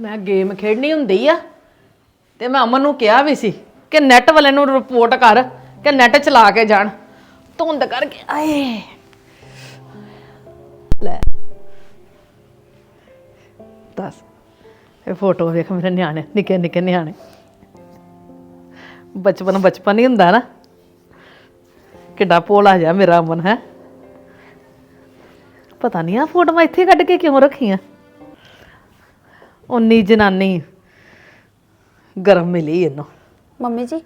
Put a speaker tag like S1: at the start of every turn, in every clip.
S1: ਮੈਂ ਗੇਮ ਖੇਡਣੀ ਹੁੰਦੀ ਆ। ਤੇ ਮੈਂ ਅਮਨ ਨੂੰ ਕਿਹਾ ਵੀ ਸੀ ਕਿ ਨੈਟ ਵਾਲੇ ਨੂੰ ਰਿਪੋਰਟ ਕਰ ਕਿ ਨੈਟ ਚਲਾ ਕੇ ਜਾਣ। ਧੁੰਦ ਕਰਕੇ ਆਏ। ਲੈ। ਦੱਸ। ਇਹ ਫੋਟੋ ਵੇਖ ਮੇਰੇ ਨਿਆਣੇ, ਨਿੱਕੇ ਨਿੱਕੇ ਨਿਆਣੇ। ਬਚਪਨ ਬਚਪਨ ਹੀ ਹੁੰਦਾ ਨਾ। ਕਿੱਡਾ ਭੋਲਾ ਜਿਹਾ ਮੇਰਾ ਅਮਨ ਹੈ। ਪਤਾ ਨਹੀਂ ਆ ਫੋਟੋਆਂ ਇੱਥੇ ਕੱਢ ਕੇ ਕਿਉਂ ਰੱਖੀਆਂ। ਉਨੀ ਜਨਾਨੀ ਗਰਮ ਮਿਲੀ ਇਹਨੂੰ।
S2: ਮੰਮੀ ਜੀ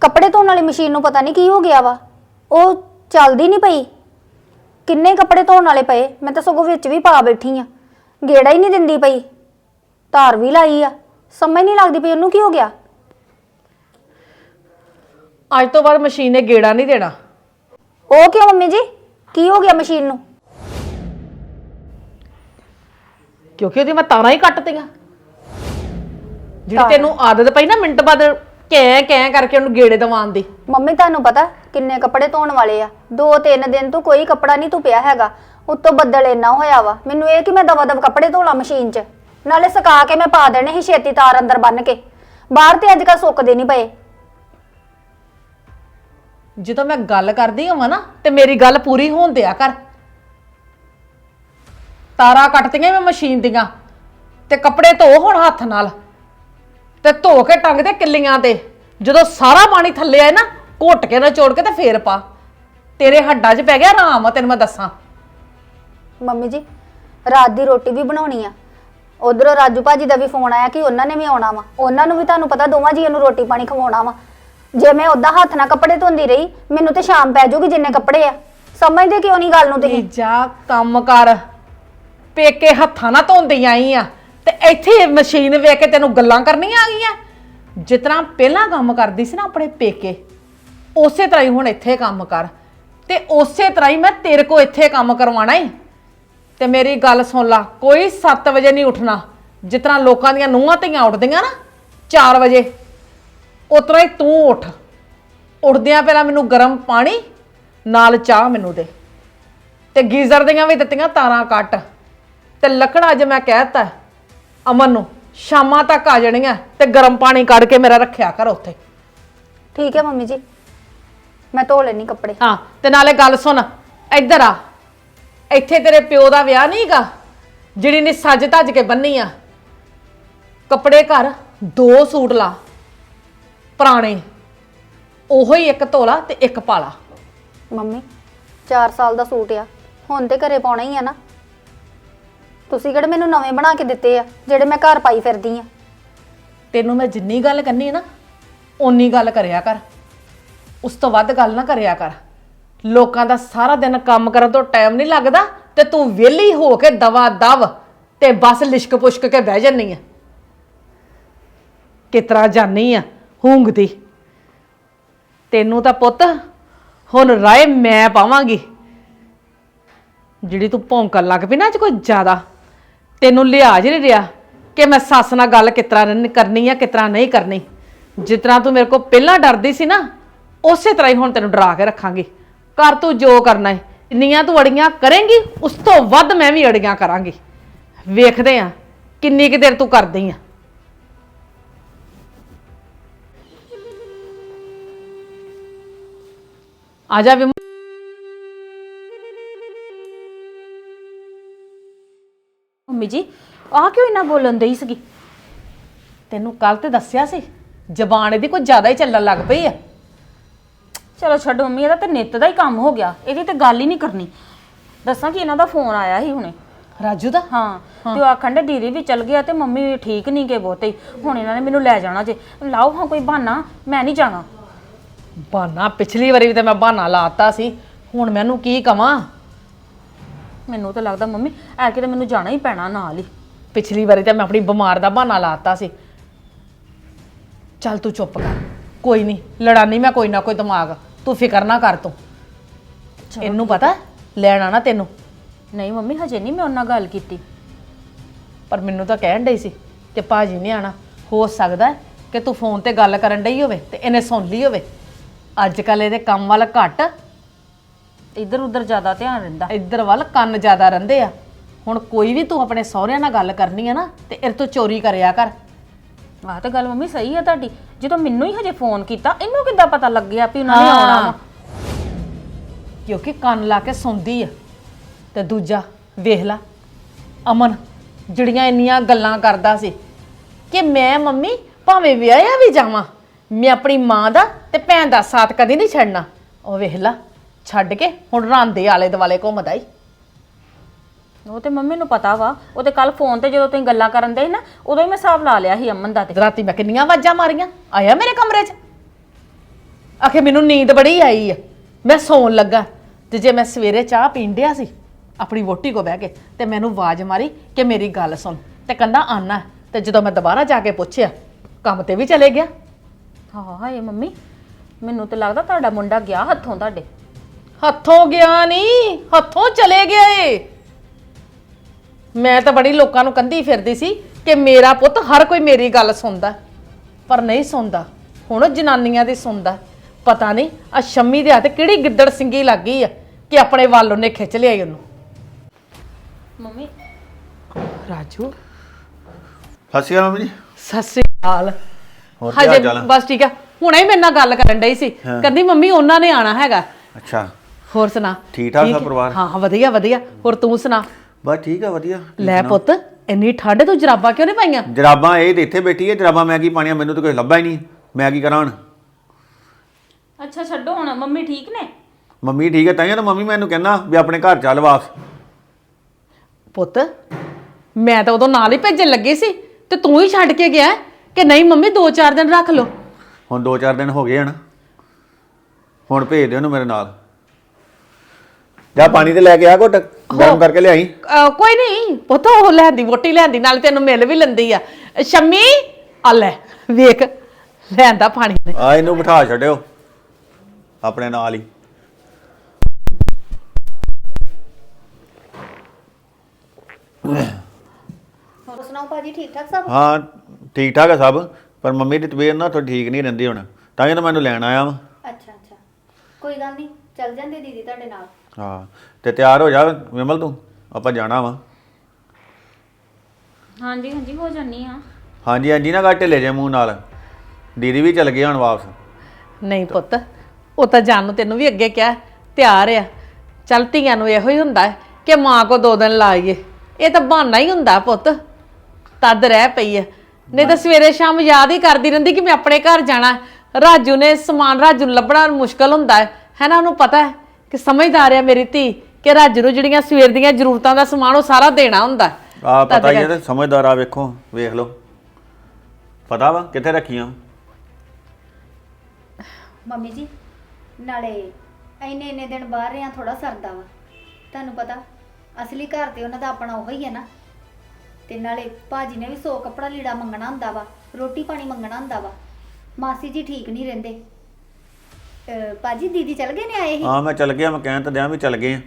S2: ਕੱਪੜੇ ਧੋਣ ਵਾਲੀ ਮਸ਼ੀਨ ਨੂੰ ਪਤਾ ਨਹੀਂ ਕੀ ਹੋ ਗਿਆ ਵਾ। ਉਹ ਚੱਲਦੀ ਨਹੀਂ ਪਈ। ਕਿੰਨੇ ਕੱਪੜੇ ਧੋਣ ਵਾਲੇ ਪਏ ਮੈਂ ਤਾਂ ਸਗੋਂ ਵਿੱਚ ਵੀ ਪਾ ਬੈਠੀ ਆ। ਗੇੜਾ ਹੀ ਨਹੀਂ ਦਿੰਦੀ ਪਈ। ਧਾਰ ਵੀ ਲਾਈ ਆ। ਸਮਝ ਨਹੀਂ ਲੱਗਦੀ ਪਈ ਉਹਨੂੰ ਕੀ ਹੋ ਗਿਆ।
S1: ਅੱਜ ਤੋਂ ਬਾਅਦ ਮਸ਼ੀਨ ਨੇ ਗੇੜਾ ਨਹੀਂ ਦੇਣਾ।
S2: ਉਹ ਕਿਉਂ ਮੰਮੀ ਜੀ? ਕੀ ਹੋ ਗਿਆ ਮਸ਼ੀਨ ਨੂੰ?
S1: ਕਿਉਂਕਿ ਉਹਦੀ ਮੈਂ ਤਾਰਾਂ ਹੀ ਕੱਟਤੀਆਂ। ਜਿਹੜੀ? ਤੈਨੂੰ ਆਦਤ ਪਈ ਨਾ ਮਿੰਟ ਬਾਅਦ ਕੈ ਕੈ ਕਰਕੇ ਉਹਨੂੰ ਗੇੜੇ ਦਵਾਉਣ ਦੀ।
S2: ਮੰਮੀ ਤੁਹਾਨੂੰ ਪਤਾ ਕਿੰਨੇ ਕੱਪੜੇ ਧੋਣ ਵਾਲੇ ਆ। ਦੋ ਤਿੰਨ ਦਿਨ ਤੋਂ ਕੋਈ ਕੱਪੜਾ ਨਹੀਂ ਧੁੱਪਿਆ ਹੈਗਾ। ਉੱਤੋਂ ਬੱਦਲ ਇੰਨਾ ਹੋਇਆ ਵਾ। ਮੈਨੂੰ ਇਹ ਕਿ ਮੈਂ ਦਵਾ ਦਵ ਕੱਪੜੇ ਧੋ ਲਾਂ ਮਸ਼ੀਨ 'ਚ। ਨਾਲੇ ਸੁਕਾ ਕੇ ਮੈਂ ਪਾ ਦੇਣੇ ਸੀ ਛੇਤੀ ਤਾਰ ਅੰਦਰ ਬੰਨ ਕੇ। ਬਾਹਰ ਤੇ ਅੱਜ ਕੱਲ ਸੁੱਕਦੇ ਨਹੀਂ ਪਏ।
S1: ਜਦੋਂ ਮੈਂ ਗੱਲ ਕਰਦੀ ਹਾਂ ਨਾ ਤੇ ਮੇਰੀ ਗੱਲ ਪੂਰੀ ਹੋਣ ਦਿਆ ਕਰ। ਤਾਰਾਂ ਕੱਟਤੀਆਂ ਮੈਂ ਮਸ਼ੀਨ ਦੀਆਂ ਤੇ ਕੱਪੜੇ ਧੋ ਹੁਣ ਹੱਥ ਨਾਲ ਤੇ ਧੋ ਕੇ ਟੰਗ ਦੇ ਕਿੱਲੀਆਂ ਤੇ। ਜਦੋਂ ਸਾਰਾ ਪਾਣੀ ਥੱਲੇ ਆਏ ਨਾ ਘੁੱਟ ਕੇ ਨਾ ਚੋੜ ਕੇ ਤੇ ਫੇਰ ਪਾ। ਤੇਰੇ ਹੱਡਾਂ 'ਚ ਪੈ ਗਿਆ ਆਰਾਮ ਤੈਨੂੰ ਮੈਂ ਦੱਸਾਂ।
S2: ਮੰਮੀ ਜੀ ਰਾਤ ਦੀ ਰੋਟੀ ਵੀ ਬਣਾਉਣੀ ਆ। ਉਧਰੋਂ ਰਾਜੂ ਭਾਜੀ ਦਾ ਵੀ ਫੋਨ ਆਇਆ ਕਿ ਉਹਨਾਂ ਨੇ ਵੀ ਆਉਣਾ ਵਾ। ਉਹਨਾਂ ਨੂੰ ਵੀ ਤੁਹਾਨੂੰ ਪਤਾ ਦੋਵਾਂ ਜੀਆਂ ਨੂੰ ਰੋਟੀ ਪਾਣੀ ਖਵਾਉਣਾ ਵਾ। ਜੇ ਮੈਂ ਉਦਾਂ ਹੱਥ ਨਾਲ ਕੱਪੜੇ ਧੋਂਦੀ ਰਹੀ ਮੈਨੂੰ ਤੇ ਸ਼ਾਮ ਪੈ ਜਾਊਗੀ ਜਿੰਨੇ ਕੱਪੜੇ ਆ। ਸਮਝਦੇ ਕਿਉਂ ਨਹੀਂ ਗੱਲ ਨੂੰ ਤੁਸੀਂ?
S1: ਜਾ ਕੰਮ ਕਰ। ਪੇਕੇ ਹੱਥਾਂ ਨਾਲ ਧੋਂਦੀ ਆਈ ਆ। ਤੇ ਇੱਥੇ ਮਸ਼ੀਨ ਵੇਖ ਕੇ ਤੈਨੂੰ ਗੱਲਾਂ ਕਰਨੀਆਂ ਆ ਗਈਆਂ। ਜਿਸ ਤਰ੍ਹਾਂ ਪਹਿਲਾਂ ਕੰਮ ਕਰਦੀ ਸੀ ਨਾ ਆਪਣੇ ਪੇਕੇ, ਉਸੇ ਤਰ੍ਹਾਂ ਹੀ ਹੁਣ ਇੱਥੇ ਕੰਮ ਕਰ। ਤੇ ਉਸੇ ਤਰ੍ਹਾਂ ਹੀ ਮੈਂ ਤੇਰੇ ਕੋ ਇੱਥੇ ਕੰਮ ਕਰਵਾਉਣਾ ਈ। ਤੇ ਮੇਰੀ ਗੱਲ ਸੁਣ ਲਾ, ਕੋਈ 7 ਵਜੇ ਨਹੀਂ ਉੱਠਣਾ। ਜਿਸ ਤਰ੍ਹਾਂ ਲੋਕਾਂ ਦੀਆਂ ਨੂੰਹਾਂ ਧੀਆਂ ਉੱਠਦੀਆਂ ਨਾ 4 ਵਜੇ, ਉਤਰਾ ਹੀ ਤੂੰ ਉੱਠ। ਉੱਠਦਿਆਂ ਪਹਿਲਾਂ ਮੈਨੂੰ ਗਰਮ ਪਾਣੀ, ਨਾਲ ਚਾਹ ਮੈਨੂੰ ਦੇ। ਤੇ ਗੀਜ਼ਰ ਦੀਆਂ ਵੀ ਦਿੱਤੀਆਂ ਤਾਰਾਂ ਕੱਟ। ਤੇ ਲੱਕੜਾਂ ਅੱਜ ਮੈਂ ਕਹਿਤਾ ਅਮਨ ਨੂੰ ਸ਼ਾਮਾਂ ਤੱਕ ਆ ਜਾਣੀਆਂ ਤੇ ਗਰਮ ਪਾਣੀ ਕੱਢ ਕੇ ਮੇਰਾ ਰੱਖਿਆ ਕਰ ਉੱਥੇ।
S2: ਠੀਕ ਹੈ ਮੰਮੀ ਜੀ ਮੈਂ ਧੋ ਲੈਣੀ ਕੱਪੜੇ।
S1: ਹਾਂ ਤੇ ਨਾਲੇ ਗੱਲ ਸੁਣ ਇੱਧਰ ਆ। ਇੱਥੇ ਤੇਰੇ ਪਿਓ ਦਾ ਵਿਆਹ ਨਹੀਂਗਾ ਜਿਹੜੀ ਨੇ ਸੱਜ ਧੱਜ ਕੇ ਬੰਨੀ ਆ। ਕੱਪੜੇ ਘਰ ਦੋ ਸੂਟ ਲਾ ਪੁਰਾਣੇ ਉਹੋ ਹੀ ਇੱਕ ਧੋਲਾ ਤੇ ਇੱਕ ਪਾਲਾ।
S2: ਮੰਮੀ 4 ਸਾਲ ਦਾ ਸੂਟ ਆ ਹੁਣ ਤੇ ਘਰੇ ਪਾਉਣਾ ਹੀ ਆ ਨਾ। ਤੁਸੀਂ ਕਿਹੜੇ ਮੈਨੂੰ ਨਵੇਂ ਬਣਾ ਕੇ ਦਿੱਤੇ ਆ, ਜਿਹੜੇ ਮੈਂ ਘਰ ਪਾਈ ਫਿਰਦੀ ਆ?
S1: ਤੈਨੂੰ ਮੈਂ ਜਿੰਨੀ ਗੱਲ ਕਰਨੀ ਹੈ ਨਾ, ਓਨੀ ਗੱਲ ਕਰਿਆ ਕਰ। ਉਸ ਤੋਂ ਵੱਧ ਗੱਲ ਨਾ ਕਰਿਆ ਕਰ। ਲੋਕਾਂ ਦਾ ਸਾਰਾ ਦਿਨ ਕੰਮ ਕਰਨ ਤੋਂ ਟਾਈਮ ਨਹੀਂ ਲੱਗਦਾ ਤੇ ਤੂੰ ਵਿਹਲੀ ਹੋ ਕੇ ਦਵਾ ਦਵ ਤੇ ਬਸ ਲਿਸ਼ਕ ਪੁਸ਼ਕ ਕੇ ਬਹਿ ਜੰਨੀ ਆ। ਕਿਤਰਾ ਜਾਨੀ ਆ ਹੂੰਗਦੀ? ਤੈਨੂੰ ਤਾਂ ਪੁੱਤ ਹੁਣ ਰਾਏ ਮੈਂ ਪਾਵਾਂਗੀ। ਜਿਹੜੀ ਤੂੰ ਭੌਂਕਣ ਲੱਗ ਪਈ ਨਾ ਅੱਜ ਕੋਈ ਜ਼ਿਆਦਾ। ਤੈਨੂੰ ਲਿਹਾਜ਼ ਨਹੀਂ ਰਿਹਾ ਕਿ ਮੈਂ ਸੱਸ ਨਾਲ ਗੱਲ ਕਿਤਰਾ ਕਰਨੀ ਆ ਕਿਤਰਾ ਨਹੀਂ ਕਰਨੀ। ਜਿਸ ਤਰ੍ਹਾਂ ਤੂੰ ਮੇਰੇ ਕੋਲ ਪਹਿਲਾਂ ਡਰਦੀ ਸੀ ਨਾ, ਉਸੇ ਤਰ੍ਹਾਂ ਹੀ ਹੁਣ ਤੈਨੂੰ ਡਰਾ ਕੇ ਰੱਖਾਂਗੀ। ਕਰ ਤੂੰ ਜੋ ਕਰਨਾ ਹੈ ਇੰਨੀਆਂ ਤੂੰ ਅੜੀਆਂ ਕਰੇਂਗੀ, ਉਸ ਤੋਂ ਵੱਧ ਮੈਂ ਵੀ ਅੜੀਆਂ ਕਰਾਂਗੀ। ਵੇਖਦੇ ਆ ਕਿੰਨੀ ਕੁ ਦੇਰ ਤੂੰ ਕਰਦੀ ਆ। ਆ ਜਾ ਵੀ
S3: ਮੰਮੀ ਜੀ ਆਹ ਕਿਉਂ ਇੰਨਾ ਬੋਲਣ ਦਈ ਸੀਗੀ?
S1: ਤੈਨੂੰ ਕੱਲ ਤੇ ਦੱਸਿਆ ਸੀ ਜ਼ਬਾਨ ਇਹਦੀ ਕੁਝ ਜ਼ਿਆਦਾ ਹੀ ਚੱਲਣ ਲੱਗ ਪਈ ਆ।
S3: ਚਲੋ ਛੱਡੋ ਮੰਮੀ ਇਹਦਾ ਤੇ ਨਿੱਤ ਦਾ ਹੀ ਕੰਮ ਹੋ ਗਿਆ ਇਹਦੀ ਤੇ ਗੱਲ ਹੀ ਨਹੀਂ ਕਰਨੀ। ਦੱਸਾਂ ਕਿ ਇਹਨਾਂ ਦਾ ਫੋਨ ਆਇਆ ਸੀ ਹੁਣੇ।
S1: ਰਾਜੂ ਦਾ?
S3: ਹਾਂ ਤੇ ਉਹ ਆਖਣ ਦੇ ਦੀਦੀ ਵੀ ਚਲ ਗਿਆ ਤੇ ਮੰਮੀ ਵੀ ਠੀਕ ਨਹੀਂ ਗਏ ਬਹੁਤੇ ਹੀ। ਹੁਣ ਇਹਨਾਂ ਨੇ ਮੈਨੂੰ ਲੈ ਜਾਣਾ ਜੇ। ਲਾਓ ਹਾਂ ਕੋਈ ਬਹਾਨਾ ਮੈਂ ਨਹੀਂ ਜਾਣਾ।
S1: ਬਹਾਨਾ ਪਿਛਲੀ ਵਾਰੀ ਵੀ ਤੇ ਮੈਂ ਬਹਾਨਾ ਲਾਤਾ ਸੀ ਹੁਣ ਮੈਨੂੰ ਕੀ ਕਵਾਂ?
S3: ਮੈਨੂੰ ਤਾਂ ਲੱਗਦਾ ਮੰਮੀ ਐ ਕਿਤੇ ਮੈਨੂੰ ਜਾਣਾ ਹੀ ਪੈਣਾ ਨਾਲ ਹੀ।
S1: ਪਿਛਲੀ ਵਾਰੀ ਤਾਂ ਮੈਂ ਆਪਣੀ ਬਿਮਾਰ ਦਾ ਬਹਾਨਾ ਲਾਤਾ ਸੀ। ਚੱਲ ਤੂੰ ਚੁੱਪ ਕਰ। ਕੋਈ ਨਹੀਂ ਲੜਾਨੀ ਮੈਂ ਕੋਈ ਨਾ ਕੋਈ ਦਿਮਾਗ। ਤੂੰ ਫਿਕਰ ਨਾ ਕਰ ਤੂੰ। ਇਹਨੂੰ ਪਤਾ ਲੈਣਾ ਨਾ ਤੈਨੂੰ।
S3: ਨਹੀਂ ਮੰਮੀ ਹਜੇ ਨਹੀਂ ਮੈਂ ਉਹਨਾਂ ਗੱਲ ਕੀਤੀ।
S1: ਪਰ ਮੈਨੂੰ ਤਾਂ ਕਹਿਣ ਡਈ ਸੀ ਕਿ ਭਾਜੀ ਨੇ ਆਣਾ। ਹੋ ਸਕਦਾ ਹੈ ਕਿ ਤੂੰ ਫੋਨ ਤੇ ਗੱਲ ਕਰਨ ਡਈ ਹੋਵੇ ਤੇ ਇਹਨੇ ਸੁਣ ਲਈ ਹੋਵੇ। ਅੱਜ ਕੱਲ ਇਹਦੇ ਕੰਮ ਵੱਲ ਘੱਟ
S3: ਇੱਧਰ ਉੱਧਰ ਜ਼ਿਆਦਾ ਧਿਆਨ ਰਹਿੰਦਾ।
S1: ਇੱਧਰ ਵੱਲ ਕੰਨ ਜ਼ਿਆਦਾ ਰਹਿੰਦੇ ਆ। ਹੁਣ ਕੋਈ ਵੀ ਤੂੰ ਆਪਣੇ ਸਹੁਰਿਆਂ ਨਾਲ ਗੱਲ ਕਰਨੀ ਹੈ ਨਾ ਤੇ ਇਹ ਤੋਂ ਚੋਰੀ ਕਰਿਆ ਕਰ।
S3: ਆਹ ਤਾਂ ਗੱਲ ਮੰਮੀ ਸਹੀ ਆ ਤੁਹਾਡੀ। ਜਦੋਂ ਮੈਨੂੰ ਹੀ ਹਜੇ ਫੋਨ ਕੀਤਾ ਇਹਨੂੰ ਕਿੱਦਾਂ ਪਤਾ ਲੱਗਿਆ ਵੀ ਉਹਨਾਂ ਨੇ ਆਉਣਾ ਵਾ?
S1: ਕਿਉਂਕਿ ਕੰਨ ਲਾ ਕੇ ਸੁਣਦੀ ਆ। ਤੇ ਦੂਜਾ ਵੇਖ ਲਾ ਅਮਨ ਜਿਹੜੀਆਂ ਇੰਨੀਆਂ ਗੱਲਾਂ ਕਰਦਾ ਸੀ ਕਿ ਮੈਂ ਮੰਮੀ ਭਾਵੇਂ ਵਿਆਹਿਆ ਵੀ ਜਾਵਾਂ ਮੈਂ ਆਪਣੀ ਮਾਂ ਦਾ ਤੇ ਭੈਣ ਦਾ ਸਾਥ ਕਦੀ ਨਹੀਂ ਛੱਡਣਾ। ਉਹ ਵੇਖ ਲਾ ਛੱਡ ਕੇ ਹੁਣ ਰਾਂਦੇ ਆਲੇ ਦੁਆਲੇ ਘੁੰਮਦਾ ਈ।
S3: ਉਹ ਤੇ ਮੰਮੀ ਨੂੰ ਪਤਾ ਵਾ ਉਹ ਤੇ ਕੱਲ ਫੋਨ ਤੇ ਜਦੋਂ ਤੁਸੀਂ ਗੱਲਾਂ ਕਰਨ ਦੇ ਸੀ ਨਾ ਉਦੋਂ ਹੀ ਮੈਂ ਹਿਸਾਬ ਲਾ ਲਿਆ ਸੀ ਅਮਨ ਦਾ ਤੇ।
S1: ਰਾਤੀ ਮੈਂ ਕਿੰਨੀਆਂ ਆਵਾਜ਼ਾਂ ਮਾਰੀਆਂ ਆਇਆ ਮੇਰੇ ਕਮਰੇ 'ਚ? ਆਖੇ ਮੈਨੂੰ ਨੀਂਦ ਬੜੀ ਆਈ ਆ ਮੈਂ ਸੌਣ ਲੱਗਾ ਤੇ ਜੇ ਮੈਂ ਸਵੇਰੇ ਚਾਹ ਪੀਣ ਡਿਆ ਸੀ ਆਪਣੀ ਵੋਟੀ ਕੋ ਬਹਿ ਕੇ ਤੇ ਮੈਨੂੰ ਆਵਾਜ਼ ਮਾਰੀ ਕਿ ਮੇਰੀ ਗੱਲ ਸੁਣ। ਤੇ ਕਹਿੰਦਾ ਆਨਾ ਹੈ। ਤੇ ਜਦੋਂ ਮੈਂ ਦੁਬਾਰਾ ਜਾ ਕੇ ਪੁੱਛਿਆ ਕੰਮ ਤੇ ਵੀ ਚਲੇ ਗਿਆ?
S3: ਹਾਂ ਹਾਏ ਮੰਮੀ ਮੈਨੂੰ ਤੇ ਲੱਗਦਾ ਤੁਹਾਡਾ ਮੁੰਡਾ ਗਿਆ ਹੱਥੋਂ ਤੁਹਾਡੇ।
S1: ਹੱਥੋਂ ਗਿਆ ਨਹੀਂ ਹੱਥੋਂ ਚਲੇ ਗਿਆ ਏ। ਮੈਂ ਤਾਂ ਬੜੀ ਲੋਕਾਂ ਨੂੰ ਕੰਦੀ ਫਿਰਦੀ ਸੀ ਕਿ ਮੇਰਾ ਪੁੱਤ ਹਰ ਕੋਈ ਮੇਰੀ ਗੱਲ ਸੁਣਦਾ ਪਰ ਨਹੀਂ ਸੁਣਦਾ। ਹੁਣ ਉਹ ਜਨਾਨੀਆਂ ਦੀ ਸੁਣਦਾ। ਪਤਾ ਨਹੀਂ ਆ ਸ਼ੰਮੀ ਦੇ ਹੱਥ ਕਿਹੜੀ ਗਿੱਦੜ ਸਿੰਗੀ ਲੱਗ ਗਈ ਆ ਕਿ ਆਪਣੇ ਵੱਲ ਉਹਨੇ ਖਿੱਚ ਲਿਆ ਈ ਉਹਨੂੰ।
S3: ਮੰਮੀ।
S1: ਰਾਜੂ।
S4: ਸਤਿ ਸ਼੍ਰੀ ਅਕਾਲ ਮੰਮੀ ਜੀ।
S1: ਸਤਿ ਸ੍ਰੀ ਅਕਾਲ।
S4: ਹੋਰ ਕੀ ਹਾਲ
S1: ਹਜੇ
S4: ਚਾਲ ਆ?
S1: ਬਸ ਠੀਕ ਆ। ਹੁਣੇ ਹੀ ਮੇਰੇ ਨਾਲ ਗੱਲ ਕਰਨ ਡਈ ਸੀ।
S4: ਹਾਂ।
S1: ਕਹਿੰਦੀ ਮੰਮੀ ਉਹਨਾਂ ਨੇ ਆਣਾ ਹੈਗਾ।
S4: ਅੱਛਾ।
S1: ਹੋਰ ਸੁਣਾ?
S4: ਠੀਕ ਠਾਕ ਸਭ? ਪਰਿਵਾਰ?
S1: ਹਾਂ ਹਾਂ ਵਧੀਆ ਵਧੀਆ। ਹੋਰ ਤੂੰ ਸੁਣਾ?
S4: ਬਸ ਠੀਕ ਆ ਵਧੀਆ।
S1: ਲੈ ਪੁੱਤ ਇੰਨੀ ਠੰਡ ਤੂੰ ਜਰਾਬਾਂ ਕਿਉਂ ਨਹੀਂ ਪਾਈਆਂ?
S4: ਜਰਾਬਾਂ ਇਹ ਤੇ ਇੱਥੇ ਬੈਠੀ ਹੈ ਜਰਾਬਾਂ ਮੈਂ ਕੀ ਪਾਣੀਆਂ ਮੈਨੂੰ ਤਾਂ ਕੋਈ ਲੱਭਾ ਹੀ ਨਹੀਂ। ਮੈਂ ਕੀ ਕਰਾਂ ਹੁਣ?
S3: ਅੱਛਾ ਛੱਡੋ ਹੁਣ ਮੰਮੀ ਠੀਕ ਨੇ?
S4: ਮੰਮੀ ਠੀਕ ਹੈ ਤਾਂ ਤਾਂ ਮੰਮੀ ਮੈਨੂੰ ਕਹਿੰਦਾ ਵੀ ਆਪਣੇ ਘਰ ਚੱਲ ਵਾਪਸ।
S1: ਪੁੱਤ ਮੈਂ ਤਾਂ ਉਦੋਂ ਨਾਲ ਹੀ ਭੇਜਣ ਲੱਗੀ ਸੀ ਤੇ ਤੂੰ ਹੀ ਛੱਡ ਕੇ ਗਿਆ ਕਿ ਨਹੀਂ ਮੰਮੀ 2-4 ਦਿਨ ਰੱਖ ਲਓ।
S4: ਹੁਣ 2-4 ਦਿਨ ਹੋ ਗਏ ਹਨ। ਹੁਣ ਭੇਜ ਦੇ ਉਹਨੂੰ ਮੇਰੇ ਨਾਲ। ਜਾ ਪਾਣੀ ਤੇ ਲੈ ਕੇ ਆ ਘੁੱਟ ਗਰਮ ਕਰਕੇ ਲਿਆਈ।
S1: ਅਹ ਕੋਈ ਨਹੀਂ ਪੁੱਤ ਉਹ ਲੈਂਦੀ ਵੋਟੀ ਲੈਂਦੀ ਨਾਲ ਤੈਨੂੰ ਮਿਲ ਵੀ ਲੈਂਦੀ ਆ। ਸ਼ੰਮੀ ਆ ਲੈ ਵੇਖ ਲੈਂਦਾ ਪਾਣੀ ਨੇ
S4: ਆ ਇਹਨੂੰ ਬਿਠਾ ਛੱਡਿਓ ਆਪਣੇ ਨਾਲ ਹੀ।
S2: ਹੋਰ ਸੁਣਾਓ ਭਾਜੀ ਠੀਕ ਠਾਕ ਸਭ?
S4: ਹਾਂ ਠੀਕ ਠਾਕ ਹੈ ਸਭ ਪਰ ਮੰਮੀ ਦੀ ਤਬੀਅਤ ਨਾ ਥੋੜੀ ਠੀਕ ਨਹੀਂ ਰਹਿੰਦੀ ਹੁਣ। ਤਾਂ ਹੀ ਤਾਂ ਮੈਨੂੰ ਲੈਣ ਆਇਆ ਵਾਂ।
S2: ਅੱਛਾ ਅੱਛਾ। ਕੋਈ ਗੱਲ ਨਹੀਂ ਚੱਲ ਜਾਂਦੇ ਦੀਦੀ ਤੁਹਾਡੇ ਨਾਲ।
S4: ਹਾਂ ਤੇ ਤਿਆਰ ਹੋ ਜਾ ਵਿਮਲ ਤੂੰ ਆਪਾਂ ਜਾਣਾ ਵਾ।
S3: ਹਾਂਜੀ ਹਾਂਜੀ ਹੋ ਜਾਨੀ ਆ।
S4: ਹਾਂਜੀ ਹਾਂਜੀ ਨਾ ਗਾ ਢਿੱਲੇ ਜੇ ਮੂੰਹ ਨਾਲ। ਦੀਦੀ ਵੀ ਚੱਲ ਗਈ ਹੁਣ ਵਾਪਸ।
S1: ਨਹੀਂ ਪੁੱਤ ਉਹ ਤਾਂ ਜਾਣ ਨੂੰ ਤੈਨੂੰ ਵੀ ਅੱਗੇ ਕਿਹਾ ਤਿਆਰ ਆ। ਚੱਲ ਧੀਆਂ ਨੂੰ ਇਹੋ ਹੀ ਹੁੰਦਾ ਹੈ ਕਿ ਮਾਂ ਕੋ ਦੋ ਦਿਨ ਲਾਈਏ। ਇਹ ਤਾਂ ਬਹਾਨਾ ਹੀ ਹੁੰਦਾ ਪੁੱਤ। ਤਦ ਰਹਿ ਪਈ ਹੈ ਨਹੀਂ ਤਾਂ ਸਵੇਰੇ ਸ਼ਾਮ ਯਾਦ ਹੀ ਕਰਦੀ ਰਹਿੰਦੀ ਕਿ ਮੈਂ ਆਪਣੇ ਘਰ ਜਾਣਾ। ਰਾਜੂ ਨੇ ਸਮਾਨ ਰਾਜੂ ਨੂੰ ਲੱਭਣਾ ਮੁਸ਼ਕਲ ਹੁੰਦਾ ਹੈ। ਹੈ ਨਾ ਉਹਨੂੰ ਪਤਾ ਹੈ। ਕਿ ਸਮਝਦਾਰ ਆ ਮੇਰੀ ਧੀ ਕਿ ਰਾਜੂ ਨੂੰ ਜਿਹੜੀਆਂ ਸਵੇਰ ਦੀਆਂ ਜ਼ਰੂਰਤਾਂ ਦਾ ਸਮਾਨ ਉਹ ਸਾਰਾ ਦੇਣਾ ਹੁੰਦਾ।
S4: ਆ ਪਤਾ ਹੀ ਹੈ ਤੇ ਸਮਝਦਾਰ ਆ ਵੇਖੋ ਵੇਖ ਲਓ। ਪਤਾ ਵਾ ਕਿੱਥੇ ਰੱਖੀਆਂ?
S2: ਮੰਮੀ ਜੀ ਨਾਲੇ ਇੰਨੇ ਇੰਨੇ ਦਿਨ ਬਾਹਰ ਰਿਆਂ ਥੋੜਾ ਸਰਦਾ ਵਾ। ਤੁਹਾਨੂੰ ਪਤਾ ਅਸਲੀ ਘਰ ਤੇ ਉਹਨਾਂ ਦਾ ਆਪਣਾ ਉਹ ਹੀ ਹੈ ਨਾ। ਤੇ ਨਾਲੇ ਭਾਜੀ ਨੇ ਵੀ ਸੌ ਕੱਪੜਾ ਲੀੜਾ ਮੰਗਣਾ ਹੁੰਦਾ ਵਾ ਰੋਟੀ ਪਾਣੀ ਮੰਗਣਾ ਹੁੰਦਾ ਵਾ। ਮਾਸੀ ਜੀ ਠੀਕ ਨਹੀਂ ਰਹਿੰਦੇ। ਅਹ ਭਾਜੀ ਦੀਦੀ ਚਲ ਗਏ ਨੇ ਆਏ ਹੀ?
S4: ਹਾਂ ਮੈਂ ਚੱਲ ਗਿਆ ਮੈਂ ਕਹਿਣ ਤਾਂ ਦਿਆਂ ਵੀ ਚੱਲ ਗਏ ਆ।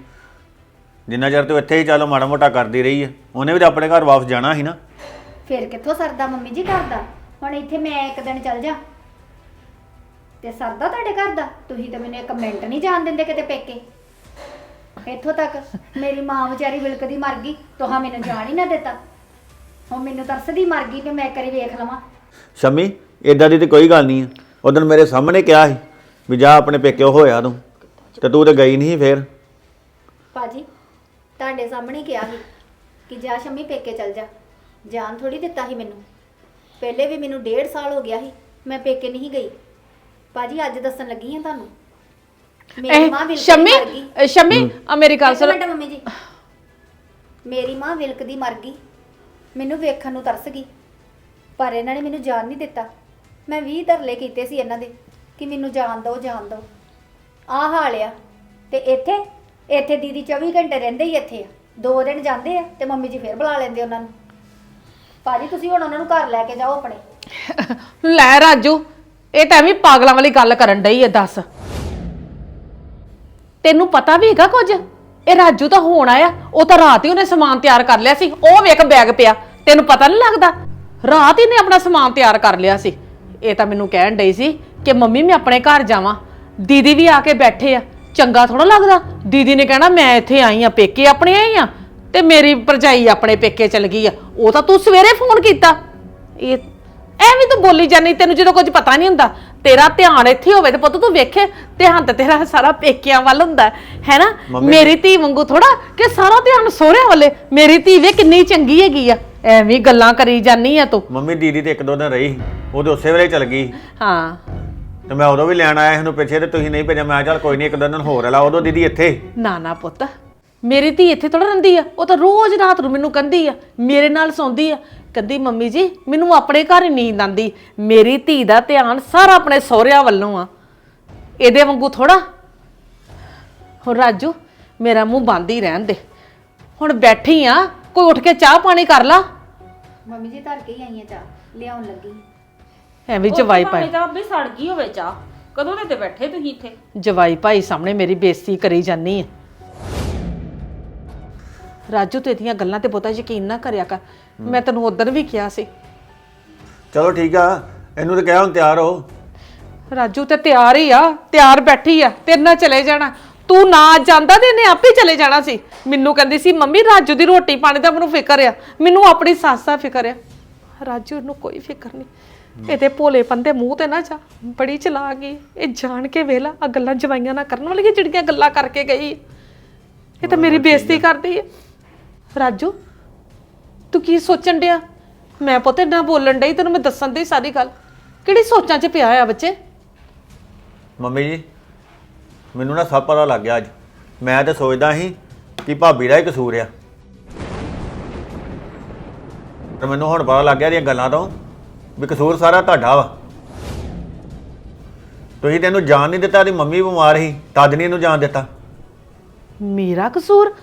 S4: ਜਿੰਨਾ ਚਿਰ ਤੂੰ ਇੱਥੇ ਹੀ ਚੱਲ ਮਾੜਾ ਮੋਟਾ ਕਰਦੀ ਰਹੀ ਹੈ ਉਹਨੇ ਵੀ ਤਾਂ ਆਪਣੇ ਘਰ ਵਾਪਸ ਜਾਣਾ ਸੀ ਨਾ।
S2: ਫਿਰ ਕਿੱਥੋਂ ਸਰਦਾ ਮੰਮੀ ਜੀ ਘਰ ਦਾ? ਹੁਣ ਇੱਥੇ ਮੈਂ ਇੱਕ ਦਿਨ ਚੱਲ ਜਾ। ਤੇ ਸਰਦਾ ਤੁਹਾਡੇ ਘਰ ਦਾ? ਤੁਸੀਂ ਤਾਂ ਮੈਨੂੰ ਇੱਕ ਮਿੰਟ ਨਹੀਂ ਜਾਣ ਦਿੰਦੇ ਕਿਤੇ ਪੇਕੇ। ਇੱਥੋਂ ਤੱਕ ਮੇਰੀ ਮਾਂ ਵਿਚਾਰੀ ਵਿਲਕਦੀ ਮਰ ਗਈ ਤੁਹਾਂ ਮੈਨੂੰ ਜਾਣ ਹੀ ਨਾ ਦਿੱਤਾ। ਹੁਣ ਮੈਨੂੰ ਤਰਸਦੀ ਮਰ ਗਈ ਕਿ ਮੈਂ ਇੱਕ ਵਾਰੀ ਵੇਖ ਲਵਾਂ।
S4: ਸ਼ਮੀ ਇਦਾਂ ਦੀ ਤੇ ਕੋਈ ਗੱਲ ਨਹੀਂ ਹੈ ਉਦੋਂ ਮੇਰੇ ਸਾਹਮਣੇ ਕਿਹਾ ਸੀ ਵੀ ਜਾ ਆਪਣੇ ਪੇਕਿਓ ਹੋਇਆ ਤੂੰ ਤੇ ਤੂੰ ਤੇ ਗਈ ਨਹੀਂ ਫੇਰ?
S2: ਭਾਜੀ ਤੁਹਾਡੇ ਸਾਹਮਣੇ ਕਿਹਾ ਸੀ ਕਿ ਜਾ ਸ਼ੰਮੀ ਪੇਕੇ ਚੱਲ ਜਾ। ਜਾਨ ਥੋੜੀ ਦਿੱਤਾ ਸੀ ਮੈਨੂੰ। ਪਹਿਲੇ ਵੀ ਮੈਨੂੰ ਡੇਢ ਸਾਲ ਹੋ ਗਿਆ ਸੀ ਮੈਂ ਪੇਕੇ ਨਹੀਂ ਗਈ। ਭਾਜੀ ਅੱਜ ਦੱਸਣ ਲੱਗੀ ਹਾਂ ਤੁਹਾਨੂੰ। ਮੇਰੀ ਮਾਂ
S1: ਇਹ
S2: ਵਿਲਕਦੀ
S1: ਸ਼ੰਮੀ
S2: ਮਰ ਗਈ।
S1: ਸ਼ੰਮੀ ਆ ਮੇਰੀ ਗੱਲ ਸੁਣ।
S2: ਮੰਮੀ ਜੀ। ਮੇਰੀ ਮਾਂ ਵਿਲਕਦੀ ਮਰ ਗਈ। ਮੈਨੂੰ ਵੇਖਣ ਨੂੰ ਤਰਸ ਗਈ। ਪਰ ਇਹਨਾਂ ਨੇ ਮੈਨੂੰ ਜਾਣ ਨਹੀਂ ਦਿੱਤਾ। ਮੈਂ 20 ਧਰਲੇ ਕੀਤੇ ਸੀ ਇਹਨਾਂ ਦੇ। ਕਿ ਮੈਨੂੰ ਜਾਣ ਦਿਓ ਜਾਣ ਦਿਓ। ਆਹ ਹਾਲ ਆ। ਤੇ ਇੱਥੇ ਇੱਥੇ ਦੀਦੀ 24 ਘੰਟੇ ਰਹਿੰਦੇ ਹੀ ਇੱਥੇ ਆ। ਦੋ ਦਿਨ ਜਾਂਦੇ ਆ ਤੇ ਮੰਮੀ ਜੀ ਫੇਰ ਬੁਲਾ ਲੈਂਦੇ ਉਹਨਾਂ ਨੂੰ। ਭਾਜੀ, ਤੁਸੀਂ ਹੁਣ ਉਹਨਾਂ ਨੂੰ ਘਰ ਲੈ ਕੇ ਜਾਓ ਆਪਣੇ।
S1: ਲੈ ਰਾਜੂ, ਇਹ ਤਾਂ ਐਵੇਂ ਪਾਗਲਾਂ ਵਾਲੀ ਗੱਲ ਕਰਨ ਡਈ ਐ ਦੱਸ। ਤੈਨੂੰ ਪਤਾ ਵੀ ਹੈਗਾ ਕੁਝ? ਇਹ ਰਾਜੂ ਤਾਂ ਹੋਣਾ ਆ ਉਹ ਤਾਂ ਰਾਤ ਹੀ ਉਹਨੇ ਸਮਾਨ ਤਿਆਰ ਕਰ ਲਿਆ ਸੀ, ਉਹ ਵੇਖ ਬੈਗ ਪਿਆ। ਤੈਨੂੰ ਪਤਾ ਨਹੀਂ ਲੱਗਦਾ? ਰਾਤ ਹੀ ਨੇ ਆਪਣਾ ਸਮਾਨ ਤਿਆਰ ਕਰ ਲਿਆ ਸੀ। ਇਹ ਤਾਂ ਮੈਨੂੰ ਕਹਿਣ ਡਈ ਸੀ ਕਿ ਮੰਮੀ ਮੈਂ ਆਪਣੇ ਘਰ ਜਾਵਾਂ। ਦੀਦੀ ਵੀ ਆ ਕੇ ਬੈਠੇ ਆ। ਚੰਗਾ ਥੋੜਾ ਲੱਗਦਾ। ਦੀਦੀ ਨੇ ਕਹਿਣਾ ਮੈਂ ਇੱਥੇ ਆਈ ਆ ਪੇਕੇ ਆਪਣੇ ਆਈ ਆ ਤੇ ਮੇਰੀ ਭਰਜਾਈ ਆਪਣੇ ਪੇਕੇ ਚਲ ਗਈ ਆ। ਉਹ ਤਾਂ ਤੂੰ ਸਵੇਰੇ ਫੋਨ ਕੀਤਾ। ਇਹ ਐਵੇਂ ਤੂੰ ਬੋਲੀ ਜਾਨੀ ਤੈਨੂੰ ਜਦੋਂ ਕੁਝ ਪਤਾ ਨਹੀਂ ਹੁੰਦਾ। ਤੇਰਾ ਧਿਆਨ ਇੱਥੇ ਹੋਵੇ ਤੇ ਪੁੱਤ ਤੂੰ ਵੇਖੇ ਧਿਆਨ ਤੇ ਤੇਰਾ ਸਾਰਾ ਪੇਕਿਆਂ ਵੱਲ ਹੁੰਦਾ। ਹੈ ਨਾ
S4: ਮੰਮੀ-
S1: ਮੇਰੀ ਧੀ ਵਾਂਗੂ ਥੋੜਾ ਕਿ ਸਾਰਾ ਧਿਆਨ ਸੋਹਰਿਆਂ ਵੱਲੇ। ਮੇਰੀ ਧੀ ਵੇ ਕਿੰਨੀ ਚੰਗੀ ਹੈਗੀ ਆ। ਐਵੇਂ ਗੱਲਾਂ ਕਰੀ ਜਾਨੀ ਆ ਤੂੰ।
S4: ਮੰਮੀ ਦੀਦੀ ਤੇ ਇੱਕ ਦੋ ਦਿਨ ਰਹੀ ਉਹਦੇ ਉਸੇ ਵੇਲੇ ਚਲ ਗਈ
S1: ਹਾਂ।
S4: ਤੇ ਮੈਂ ਉਦੋਂ ਵੀ ਲੈਣ ਆਇਆ ਇਹਨੂੰ ਪਿੱਛੇ ਤੇ ਤੁਸੀਂ ਨਹੀਂ ਭੇਜਿਆ। ਮੈਂ ਕਿਹਾ ਚੱਲ ਕੋਈ ਨਹੀਂ ਇੱਕ ਦਿਨ ਹੋਰ ਲਾ ਉਦੋਂ ਦੀਦੀ ਇੱਥੇ।
S1: ਨਾ ਨਾ ਪੁੱਤ ਮੇਰੀ ਧੀ ਇੱਥੇ ਥੋੜਾ ਰਹਿੰਦੀ ਆ ਉਹ ਤਾਂ ਰੋਜ਼ ਰਾਤ ਨੂੰ ਮੈਨੂੰ ਕਹਿੰਦੀ ਆ ਮੇਰੇ ਨਾਲ ਸੌਂਦੀ ਆ। ਕਹਿੰਦੀ ਮੰਮੀ ਜੀ ਮੈਨੂੰ ਆਪਣੇ ਘਰ ਹੀ ਨੀਂਦ ਆਂਦੀ ਮੇਰੀ ਧੀ ਦਾ ਧਿਆਨ ਸਾਰਾ ਆਪਣੇ ਸਹੁਰਿਆਂ ਵੱਲੋਂ ਆ। ਇਹਦੇ ਵਾਂਗੂ ਥੋੜਾ ਹੁਣ ਰਾਜੂ ਮੇਰਾ ਮੂੰਹ ਬੰਦ ਹੀ ਰਹਿਣ ਦੇ। ਹੁਣ ਬੈਠੀ ਆ ਕੋਈ ਉੱਠ ਕੇ ਚਾਹ ਪਾਣੀ ਕਰ ਲਾ।
S2: ਮੰਮੀ ਜੀ ਧਰ ਕੇ ਹੀ ਆਈ ਆ ਚਾਹ ਲਿਆਉਣ ਲੱਗੀ।
S1: ਐਵੇਂ ਜਵਾਈ
S3: ਭਾਵੇਂ
S1: ਪਾਈ
S3: ਤਾਂ ਆਪੇ ਸੜ ਗਈ ਹੋਵੇ ਚਾਹ। ਕਦੋਂ ਦੇ ਤੇ ਬੈਠੇ ਤੁਸੀਂ ਇੱਥੇ?
S1: ਜਵਾਈ ਭਾਈ ਸਾਹਮਣੇ ਮੇਰੀ ਬੇਇੱਜ਼ਤੀ ਕਰੀ ਜਾਨੀ ਆ। ਰਾਜੂ ਤੇ ਇਹਦੀਆਂ ਗੱਲਾਂ ਤੇ ਬਹੁਤਾ ਯਕੀਨ ਨਾ ਕਰਿਆ ਕਰ। ਮੈਂ ਤੈਨੂੰ ਉਦੋਂ ਵੀ ਕਿਹਾ ਸੀ।
S4: ਚਲੋ ਠੀਕ ਆ। ਇਹਨੂੰ ਤੇ ਕਿਹਾ ਹੁਣ ਤਿਆਰ ਹੋ।
S1: ਰਾਜੂ ਤੇ ਤਿਆਰ ਹੀ ਆ। ਤਿਆਰ ਬੈਠੀ ਆ। ਤੇਰੇ ਨਾਲ ਚਲੇ ਜਾਣਾ। ਤੂੰ ਨਾ ਜਾਂਦਾ ਤੇ ਇਹਨੇ ਆਪੇ ਚਲੇ ਜਾਣਾ ਸੀ। ਮੈਨੂੰ ਕਹਿੰਦੀ ਸੀ ਮੰਮੀ ਰਾਜੂ ਦੀ ਰੋਟੀ ਪਾਣੀ ਦਾ ਮੈਨੂੰ ਫਿਕਰ ਆ। ਮੈਨੂੰ ਆਪਣੀ ਸੱਸ ਦਾ ਫਿਕਰ ਆ। ਰਾਜੂ ਨੂੰ ਕੋਈ ਫਿਕਰ ਨਹੀਂ। ਇਹਦੇ ਭੋਲੇਪਨ ਦੇ ਮੂੰਹ ਤੇ ਨਾ ਜਾ। ਬੜੀ ਚਲਾ ਗਈ ਇਹ ਜਾਣ ਕੇ ਵੇਲਾ ਆ ਗੱਲਾਂ ਜਵਾਈਆਂ ਨਾ ਕਰਨ ਵਾਲੀਆਂ ਜਿਹੜੀਆਂ ਗੱਲਾਂ ਕਰਕੇ ਗਈ। ਇਹ ਤਾਂ ਮੇਰੀ ਬੇਇੱਜ਼ਤੀ ਕਰਦੀ ਹੈ ਰਾਜੂ ਤੂੰ ਕੀ ਸੋਚਣ ਡਿਆ? ਮੈਂ ਪੁੱਤ ਨਾ ਬੋਲਣ ਡਈ ਤੈਨੂੰ ਮੈਂ ਦੱਸਣ ਦੀ ਸਾਰੀ ਗੱਲ। ਕਿਹੜੀ ਸੋਚਾਂ 'ਚ ਪਿਆ ਆ ਬੱਚੇ?
S4: ਮੰਮੀ ਜੀ ਮੈਨੂੰ ਨਾ ਸਭ ਪਤਾ ਲੱਗ ਗਿਆ ਅੱਜ। ਮੈਂ ਤਾਂ ਸੋਚਦਾ ਸੀ ਕਿ ਭਾਬੀ ਦਾ ਹੀ ਕਸੂਰ ਆ। ਤੇ ਮੈਨੂੰ ਹੁਣ ਪਤਾ ਲੱਗ ਗਿਆ ਇਹਦੀਆਂ ਗੱਲਾਂ ਤੋਂ ਵੀ ਕਸੂਰ ਸਾਰਾ ਤੁਹਾਡਾ ਵਾ। ਤੁਸੀਂ ਤੈਨੂੰ ਜਾਣ ਨਹੀਂ ਦਿੱਤਾ ਦੀ ਮੰਮੀ ਬਿਮਾਰ ਸੀ ਤਦ ਨਹੀਂ ਇਹਨੂੰ ਜਾਣ ਦਿੱਤਾ।
S1: ਮੇਰਾ ਕਸੂਰ?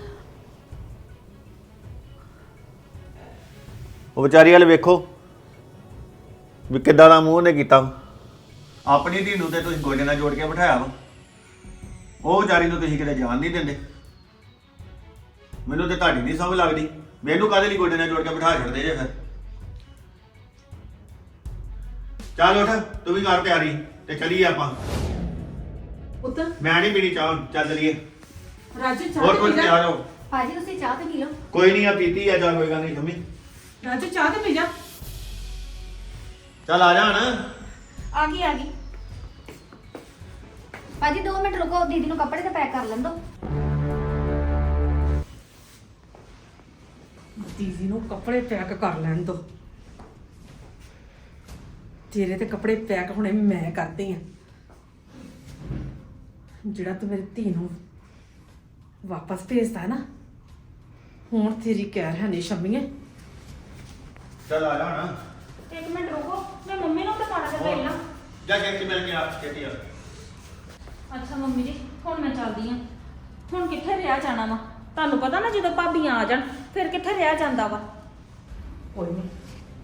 S4: ਉਹ ਵਿਚਾਰੀ ਵਾਲੇ ਵੇਖੋ ਵੀ ਕਿੱਦਾਂ ਦਾ ਮੂੰਹ ਨੇ ਕੀਤਾ ਆਪਣੀ ਧੀ ਨੂੰ ਤੇ ਤੁਸੀਂ ਗੋਡੇ ਨਾਲ ਜੋੜ ਕੇ ਬਿਠਾਇਆ ਵਾ। ਉਹ ਵਿਚਾਰੀ ਨੂੰ ਤੁਸੀਂ ਕਿਤੇ ਜਾਣ ਨਹੀਂ ਦਿੰਦੇ। ਮੈਨੂੰ ਤੇ ਤੁਹਾਡੀ ਨਹੀਂ ਸਮਝ ਲੱਗਦੀ। ਮੈਨੂੰ ਕਾਹਦੇ ਲਈ ਗੋਡੇ ਨਾਲ ਜੋੜ ਕੇ ਬਿਠਾ ਛੱਡਦੇ ਜੇ ਫਿਰ? ਚੱਲ ਉੱਠ ਤੂੰ ਵੀ ਕਰ ਤਿਆਰੀ ਤੇ ਚਲੀਏ ਆਪਾਂ।
S1: ਪੁੱਤ।
S4: ਮੈਂ ਨਹੀਂ ਪੀਣੀ ਚਾਹ ਹੁਣ, ਚੱਲ ਚਲੀਏ।
S1: ਰਾਜੂ
S4: ਹੋਰ ਕੁਝ ਤਿਆਰ ਹੋ
S2: ਭਾਜੀ ਤੁਸੀਂ ਚਾਹ ਤੇ ਪੀ ਲਓ।
S4: ਕੋਈ ਨਹੀਂ ਆ ਪੀਤੀ ਆ ਚੱਲ ਕੋਈ ਗੱਲ ਨਹੀਂ ਸ਼ਮੀ।
S1: ਰਾਜੂ ਚਾਹ ਤੇ ਪੀ ਜਾ।
S4: ਚੱਲ ਆ ਜਾ ਹਣ।
S3: ਆ ਗਈ ਆ ਗਈ।
S2: ਭਾਜੀ 2 ਮਿੰਟ ਰੁਕੋ ਦੀਦੀ ਨੂੰ ਕੱਪੜੇ ਤੇ ਪੈਕ ਕਰ ਲੈਣ ਦਿਓ
S1: ਦੀਦੀ ਨੂੰ ਕੱਪੜੇ ਪੈਕ ਕਰ ਲੈਣ ਦੋ। ਤੇਰੇ ਤੇ ਕੱਪੜੇ ਪੈਕ ਹੁਣੇ ਮੈਂ ਕਰਦੀ ਆ। ਜਿਹੜਾ ਤੂੰ ਮੇਰੀ ਧੀ ਨੂੰ ਵਾਪਸ ਭੇਜਦਾ ਨਾ ਹੁਣ ਤੇਰੀ ਕਹਿਰ ਹੈ ਨਹੀਂ ਸ਼ਮੀਏ।
S4: ਚੱਲ ਆ ਜਾ ਹਣ।
S3: ਇੱਕ ਮਿੰਟ ਰੁਕੋ ਮੈਂ ਮੰਮੀ ਨੂੰ ਤਾਂ ਪਾਣਾ ਤੇ ਲੈ।
S4: ਜਾ ਛੇਤੀ ਮਿਲ ਕੇ ਆ ਛੇਤੀ ਆ।
S3: ਅੱਛਾ ਮੰਮੀ ਜੀ ਹੁਣ ਮੈਂ ਚੱਲਦੀ ਆ। ਹੁਣ ਕਿੱਥੇ ਰਿਆ ਜਾਣਾ ਵਾ? ਤੁਹਾਨੂੰ ਪਤਾ ਨਾ ਜਦੋਂ ਭਾਬੀਆਂ ਆ ਜਾਣ ਫਿਰ ਕਿੱਥੇ ਰਿਆ ਜਾਂਦਾ ਵਾ?
S1: ਕੋਈ ਨਹੀਂ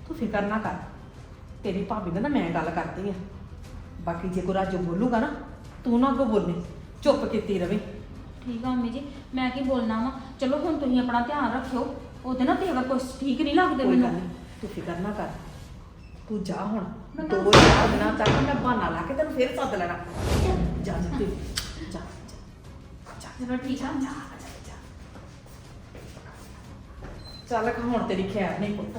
S1: ਤੂੰ ਫਿਕਰ ਨਾ ਕਰ। ਤੇਰੀ ਭਾਬੀ ਨਾਲ ਨਾ ਮੈਂ ਗੱਲ ਕਰਦੀ ਆ। ਬਾਕੀ ਜੇ ਕੋਈ ਰਾਜੂ ਬੋਲੂਗਾ ਨਾ ਤੂੰ ਨਾ ਅੱਗੋਂ ਬੋਲੀ ਚੁੱਪ ਕੀਤੀ ਰਵੀ।
S3: ਠੀਕ ਆ ਮੰਮੀ ਜੀ ਮੈਂ ਕੀ ਬੋਲਣਾ ਵਾ? ਚਲੋ ਹੁਣ ਤੁਸੀਂ ਆਪਣਾ ਧਿਆਨ ਰੱਖਿਓ ਉਹਦੇ ਨਾ ਤੇਵਰ ਕੁਛ ਠੀਕ ਨਹੀਂ ਲੱਗਦੇ
S1: ਕੋਈ ਗੱਲ
S3: ਮੈਨੂੰ
S1: ਨਹੀਂ ਤੂੰ ਫਿਕਰ ਨਾ ਕਰ। ਤੂੰ ਜਾ ਹੁਣ ਦੋ ਚਾਰ ਦਿਨਾਂ ਤੱਕ ਮੈਂ ਬਹਾਨਾ ਲਾ ਕੇ ਤੈਨੂੰ ਫੇਰ ਸੱਦ ਲੈਣਾ। ਜਾ ਜਾ ਤੂੰ ਜਾ ਜਾ
S3: ਚਲੋ ਠੀਕ ਆ।
S1: ਜਾ ਜਾ ਚੱਲ ਹੁਣ ਤੇਰੀ ਖੈਰ ਨਹੀਂ ਪੁੱਤ।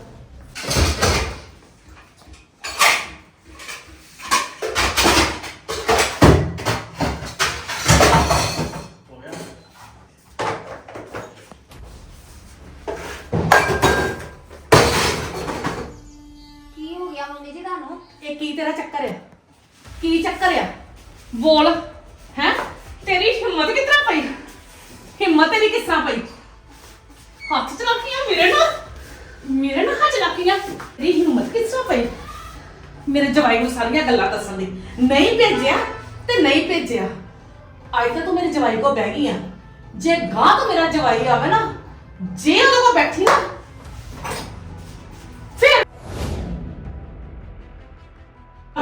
S1: ਨਾਲ ਹੱਥ ਤੇਰੀ ਹਿੰਮਤ ਕਿਸਾ ਪਈ? ਮੇਰੇ ਜਵਾਈ ਨੂੰ ਸਾਰੀਆਂ ਗੱਲਾਂ ਦੱਸਣ ਦੀ। ਨਹੀਂ ਭੇਜਿਆ ਤੇ ਨਹੀਂ ਭੇਜਿਆ। ਅੱਜ ਤਾਂ ਤੂੰ ਮੇਰੇ ਜਵਾਈ ਕੋ ਬਹਿ ਗਈ ਆ। ਜੇ ਗਾਂ ਤੋਂ ਮੇਰਾ ਜਵਾਈ ਆਵੇ ਨਾ, ਜੇ ਉਹਦੇ ਕੋ ਬੈਠੀ ਨਾ, ਫਿਰ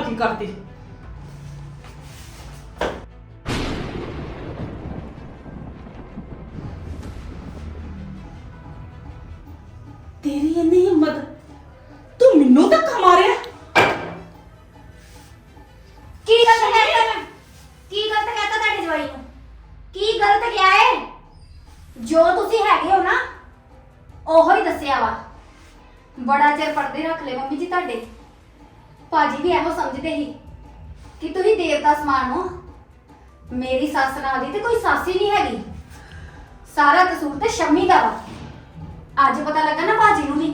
S1: ਕੀ ਕਰਦੀ?
S2: ਪਰਦੇ ਰੱਖ ਲਏ ਮੰਮੀ ਜੀ ਤੁਹਾਡੇ। ਭਾਜੀ ਵੀ ਇਹੋ ਸਮਝਦੇ ਸੀ ਕਿ ਤੁਸੀਂ ਦੇਵਤਾ ਸਮਾਨ ਹੋ। ਮੇਰੀ ਸੱਸ ਨਾਲ ਦੀ ਤੇ ਕੋਈ ਸੱਸ ਹੀ ਨਹੀਂ ਹੈਗੀ। ਸਾਰਾ ਕਸੂਰ ਤੇ ਸ਼ੰਮੀ ਦਾ ਵਾ। ਅੱਜ ਪਤਾ ਲੱਗਾ ਨਾ ਭਾਜੀ ਨੂੰ ਵੀ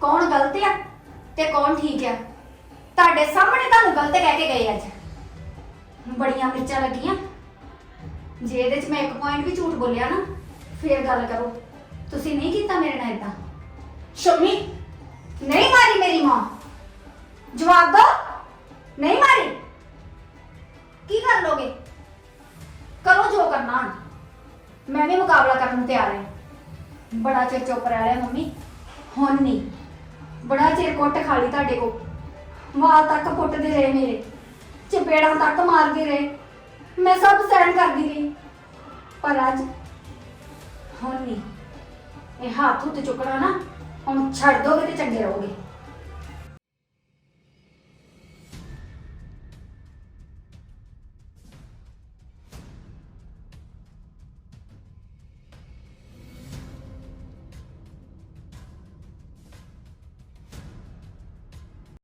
S2: ਕੌਣ ਗਲਤ ਆ ਤੇ ਕੌਣ ਠੀਕ ਆ। ਤੁਹਾਡੇ ਸਾਹਮਣੇ ਤੁਹਾਨੂੰ ਗਲਤ ਕਹਿ ਕੇ ਗਏ ਅੱਜ। ਬੜੀਆਂ ਮਿਰਚਾਂ ਲੱਗੀਆਂ। ਜੇ ਇਹਦੇ 'ਚ ਮੈਂ ਇੱਕ ਪੁਆਇੰਟ ਵੀ ਝੂਠ ਬੋਲਿਆ ਨਾ, ਫੇਰ ਗੱਲ ਕਰੋ। ਤੁਸੀਂ ਨਹੀਂ ਕੀਤਾ ਮੇਰੇ ਨਾਲ ਇਦਾਂ ਸ਼ੰਮੀ ਨਹੀਂ ਮਾਰੀ ਮੇਰੀ ਮਾਂ। ਜਵਾਬ ਦੋ। ਨਹੀਂ ਮਾਰੀ। ਕੀ ਕਰ ਲੋਗੇ? ਕਰੋ ਜੋ ਕਰਨਾ ਮੈਂ ਵੀ ਮੁਕਾਬਲਾ ਕਰਨ ਨੂੰ ਤਿਆਰ ਹਾਂ। ਬੜਾ ਚਿਰ ਚੁੱਪ ਰਹਿ ਲਿਆ ਮੰਮੀ। ਹੁਣ ਨਹੀਂ। ਬੜਾ ਚਿਰ ਕੁੱਟ ਖਾ ਲਈ ਤੁਹਾਡੇ ਕੋ ਵਾਲ ਤੱਕ ਪੁੱਟਦੇ ਰਹੇ ਮੇਰੇ। ਚਪੇੜਾਂ ਤੱਕ ਮਾਰਦੇ ਰਹੇ। ਮੈਂ ਸਭ ਸਹਿਣ ਕਰਦੀ ਰਹੀ। ਪਰ ਅੱਜ ਹੁਣ ਨਹੀਂ। ਇਹ ਹੱਥ ਉੱਤੇ ਚੁੱਕਣਾ ਨਾ ਹੁਣ ਛੱਡ ਦੋਗੇ ਤੇ ਚੰਗੇ ਰਹੋਗੇ।